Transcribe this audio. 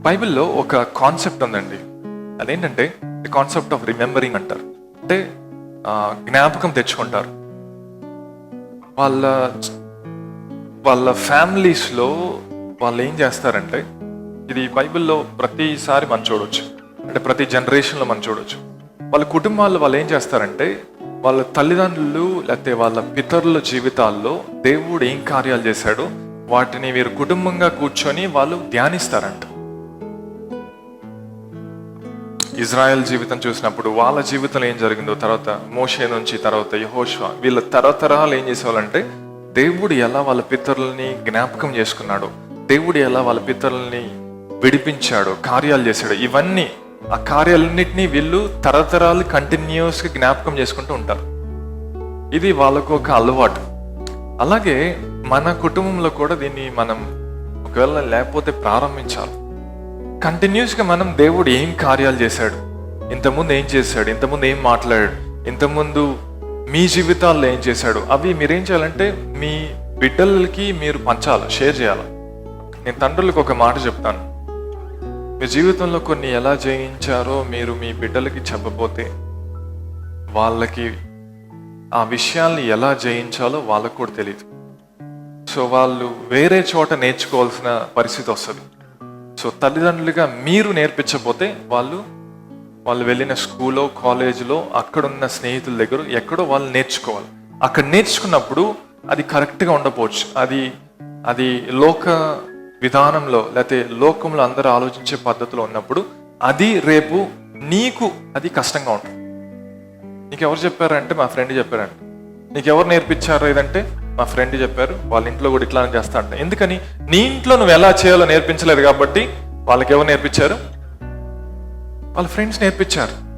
బైబిల్లో ఒక కాన్సెప్ట్ ఉందండి. అదేంటంటే కాన్సెప్ట్ ఆఫ్ రిమెంబరింగ్ అంటారు. అంటే జ్ఞాపకం తెచ్చుకుంటారు. వాళ్ళ వాళ్ళ ఫ్యామిలీస్లో వాళ్ళు ఏం చేస్తారంటే ఇది బైబిల్లో ప్రతిసారి మనం చూడొచ్చు. అంటే ప్రతి జనరేషన్లో మనం చూడొచ్చు. వాళ్ళ కుటుంబాల్లో వాళ్ళు ఏం చేస్తారంటే వాళ్ళ తల్లిదండ్రులు లేకపోతే వాళ్ళ పితరుల జీవితాల్లో దేవుడు ఏం కార్యాలు చేశాడో వాటిని వీరు కుటుంబంగా కూర్చొని వాళ్ళు ధ్యానిస్తారంట. ఇజ్రాయెల్ జీవితం చూసినప్పుడు వాళ్ళ జీవితంలో ఏం జరిగిందో తర్వాత మోషే నుంచి తర్వాత యహోష్వా వీళ్ళ తరతరాలు ఏం చేసేవాళ్ళంటే దేవుడు ఎలా వాళ్ళ పితరుల్ని జ్ఞాపకం చేసుకున్నాడు దేవుడు ఎలా వాళ్ళ పితరుల్ని విడిపించాడు కార్యాలు చేశాడు ఇవన్నీ ఆ కార్యాలన్నింటినీ వీళ్ళు తరతరాలు కంటిన్యూస్గా జ్ఞాపకం చేసుకుంటూ ఉంటారు. ఇది వాళ్ళకు ఒక అలవాటు. అలాగే మన కుటుంబంలో కూడా దీన్ని మనం ఒకవేళ లేకపోతే ప్రారంభించాలి. కంటిన్యూస్గా మనం దేవుడు ఏం కార్యాలు చేశాడు? ఇంతకుముందు ఏం చేశాడు? ఇంతకుముందు ఏం మాట్లాడాడు? ఇంతకుముందు మీ జీవితాల్లో ఏం చేశాడు? అవి మీరేం చేయాలంటే మీ బిడ్డలకి మీరు పంచాలి? షేర్ చేయాలి? నేను తండ్రులకు ఒక మాట చెప్తాను. మీ జీవితంలో కొన్ని ఎలా జయించారో మీరు మీ బిడ్డలకి చెప్పబోతే వాళ్ళకి ఆ విషయాల్ని ఎలా జయించాలో వాళ్ళకు కూడా తెలియదు సో వాళ్ళు వేరే చోట నేర్చుకోవాల్సిన పరిస్థితి వస్తుంది. సో తల్లిదండ్రులుగా మీరు నేర్పించకపోతే వాళ్ళు వాళ్ళు వెళ్ళిన స్కూల్లో కాలేజీలో అక్కడున్న స్నేహితుల దగ్గర ఎక్కడో వాళ్ళు నేర్చుకోవాలి. అక్కడ నేర్చుకున్నప్పుడు అది కరెక్ట్గా ఉండకపోవచ్చు. అది అది లోక విధానంలో లేకపోతే లోకంలో అందరూ ఆలోచించే పద్ధతిలో ఉన్నప్పుడు అది రేపు నీకు అది కష్టంగా ఉంటుంది. నీకు ఎవరు చెప్పారంటే మా ఫ్రెండ్ చెప్పారంట. నీకు ఎవరు నేర్పించారు ఏదంటే మా ఫ్రెండ్ చెప్పారు వాళ్ళ ఇంట్లో కూడా ఇట్లానే చేస్తా అంట. ఎందుకని? నీ ఇంట్లో నువ్వు ఎలా చేయాలో నేర్పించలేదు కాబట్టి వాళ్ళకి ఎవరు నేర్పించారు? వాళ్ళ ఫ్రెండ్స్ నేర్పించారు.